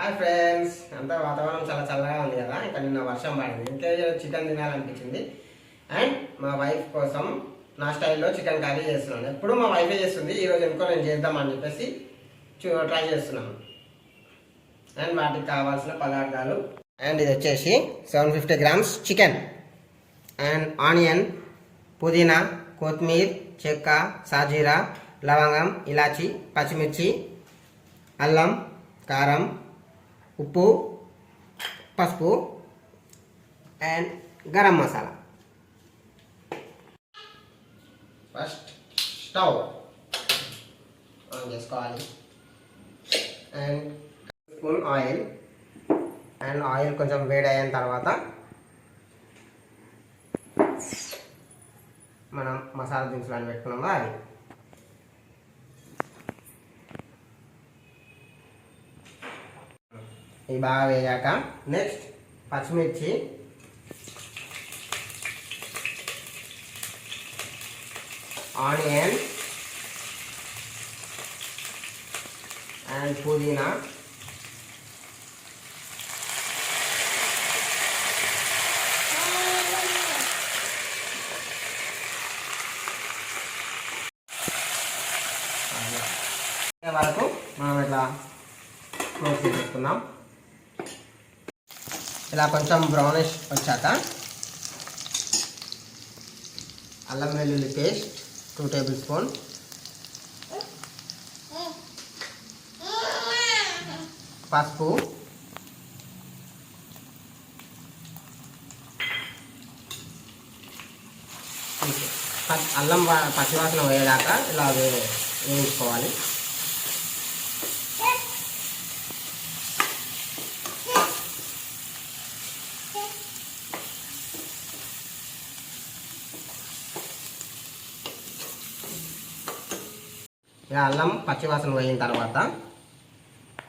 Hi friends అంతా వాతావరణం చాలా చల్లగా ఉంది కదా? ఇంకా నిన్న వర్షం పడింది. ఇంకే చికెన్ తినాలనిపించింది. అండ్ మా వైఫ్ కోసం నా స్టైల్లో చికెన్ కర్రీ చేస్తున్నాను. ఎప్పుడు మా వైఫే చేస్తుంది ఈరోజు ఎందుకో నేను చేద్దామని చెప్పేసి చూ- ట్రై చేస్తున్నాను. అండ్ వాటికి కావాల్సిన పదార్థాలు. అండ్ ఇది వచ్చేసి seven fifty grams chicken and onion పుదీనా కొత్తిమీర చెక్క సాజీరా లవంగం ఇలాచి పచ్చిమిర్చి అల్లం కారం ఉప్పు పసుపు and garam masala. First stove on చేసుకోవాలి. And spoon oil. And oil కొంచెం వేడి అయిన తర్వాత మనం మసాలా దినుసులు అని పెట్టుకున్నాం కదా అవి. ఇవి బాగా వేగాక నెక్స్ట్ పచ్చిమిర్చి ఆనియన్ అండ్ పుదీనా వరకు మనం ఇట్లా క్లోజ్ చేసేసుకుందాం ఇలా కొంచెం బ్రౌనిష్ వచ్చాక అల్లం వెల్లుల్లి పేస్ట్ టూ టేబుల్ స్పూన్ పసుపు ప- అల్లం పచ్చివాసన పోయేదాకా ఇలా వే- వేయించుకోవాలి. ఇక అల్లం పచ్చివాసన పోయిన తర్వాత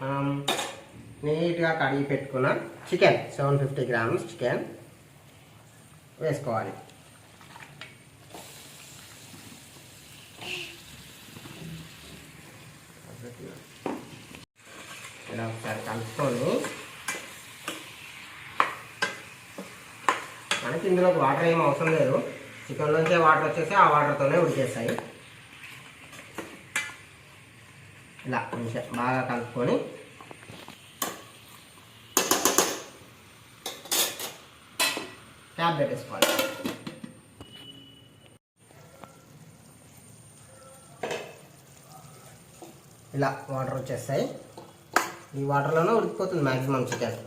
మనం నీట్గా కడిగి పెట్టుకున్న chicken seven fifty grams chicken వేసుకోవాలి. ఇలా ఒకసారి కలుపుకొని మనకి ఇందులోకి వాటర్ ఏం అవసరం లేదు. చికెన్లోంచే వాటర్ వచ్చేసి ఆ వాటర్తోనే ఉడికేస్తాయి. ఇలా కొంచెం బాగా కలుపుకొని క్యాప్ పెట్టేసుకోవాలి ఇలా వాటర్ వచ్చేస్తాయి. ఈ వాటర్లోనే ఉడికిపోతుంది మ్యాక్సిమం చికెన్.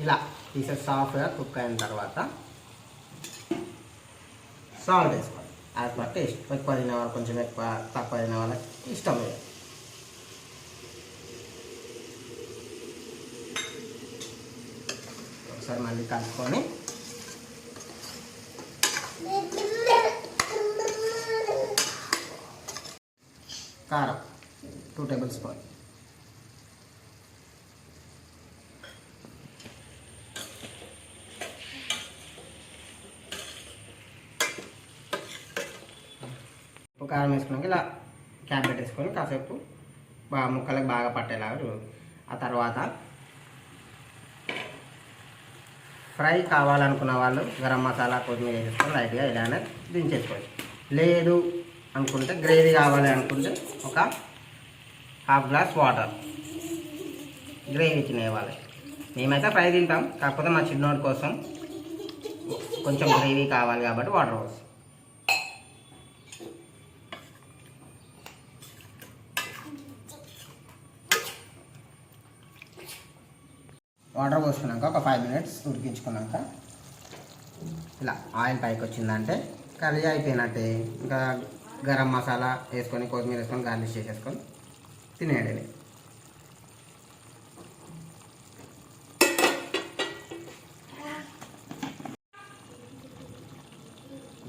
ఇలా పీసెస్ సాఫ్ట్గా కుక్ అయిన తర్వాత సాల్ట్ వేసుకోవాలి. As per taste. ఎక్కువ తినే వాళ్ళు కొంచెం ఎక్కువ తక్కువ తినే వాళ్ళకి ఇష్టం లేదు. ఒకసారి మళ్ళీ కలుపుకొని కారం టూ టేబుల్ స్పూన్. కారం వేసుకున్నాక ఇలా క్యాప్ పెట్టేసుకొని కాసేపు బాగా ముక్కలకు బాగా పట్టేలాగా ఆ తర్వాత ఫ్రై కావాలనుకున్న వాళ్ళు గరం మసాలా కొత్తిమీర వేసేసుకొని లైట్గా ఇలానే దించేసుకోవచ్చు. లేదు అనుకుంటే గ్రేవీ కావాలి అనుకుంటే ఒక హాఫ్ గ్లాస్ వాటర్ గ్రేవీ తినేవాలి మేమైతే ఫ్రై తింటాం కాకపోతే మా చిన్నోడి కోసం కొంచెం గ్రేవీ కావాలి కాబట్టి వాటర్ పోస్తాం. వాటర్ పోసుకున్నాక ఒక ఫైవ్ మినిట్స్ ఉడికించుకున్నాక ఇలా ఆయిల్ పైకి వచ్చిందంటే కర్రీ అయిపోయినట్టే. ఇంకా గరం మసాలా వేసుకొని కొత్తిమీర వేసుకొని గార్నిష్ చేసేసుకొని తినేయండి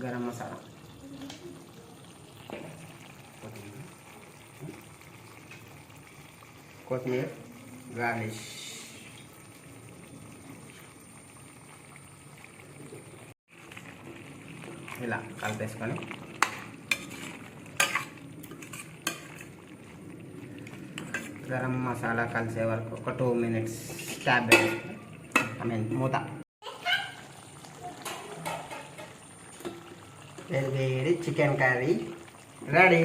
గరం మసాలా. కొత్తిమీర గార్నిష్. ఇలా కలిపేసుకొని. గరం మసాలా కలిసే వరకు ఒక two minutes stab I mean మూత. వేడి వేడి చికెన్ కర్రీ రెడీ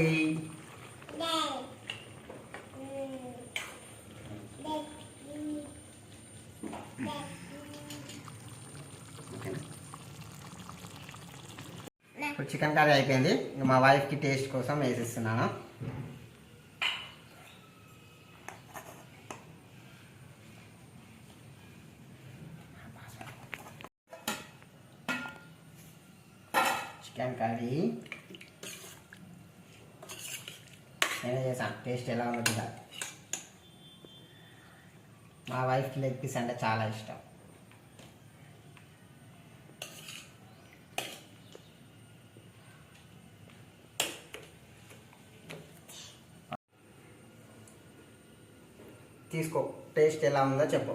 ఓకేనా ఇప్పుడు చికెన్ కర్రీ అయిపోయింది. ఇంక మా వైఫ్కి టేస్ట్ కోసం వేసిస్తున్నాను. Chicken curry. నేనే చేశాను టేస్ట్ ఎలా ఉందో మా వైఫ్కి లెగ్ పీస్ అంటే చాలా ఇష్టం. తీసుకో. టేస్ట్ ఎలా ఉందో చెప్పు.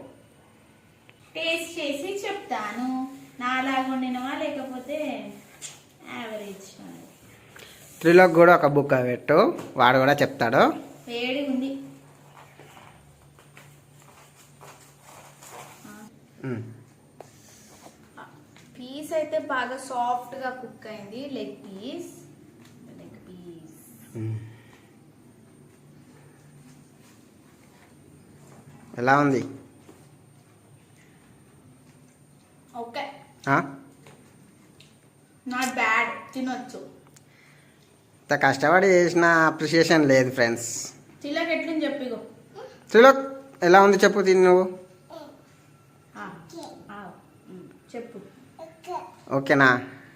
టేస్ట్ చేసి చెప్తాను. నాలాగా వండినవా లేకపోతే యావరేజ్ త్రిలోక్ కూడా ఒక బుక్ పెట్టు. వాడు కూడా చెప్తాడు. వేడి ఉంది. పీస్ అయితే బాగా సాఫ్ట్గా కుక్ అయింది. Leg piece leg piece um. ఎలా ఉంది? ఓకే. ఆ? నాట్ బ్యాడ్ తినొచ్చు. ఇంత కష్టపడి చేసిన అప్రిషియేషన్ లేదు ఫ్రెండ్స్ చెప్పిగో త్రిలోక్ ఎలా ఉంది చెప్పు తిని నువ్వు. చెప్పు. ఓకేనా?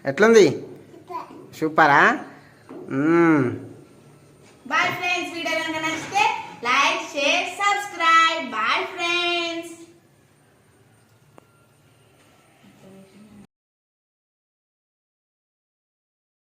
ఎట్లుంది? సూపరా?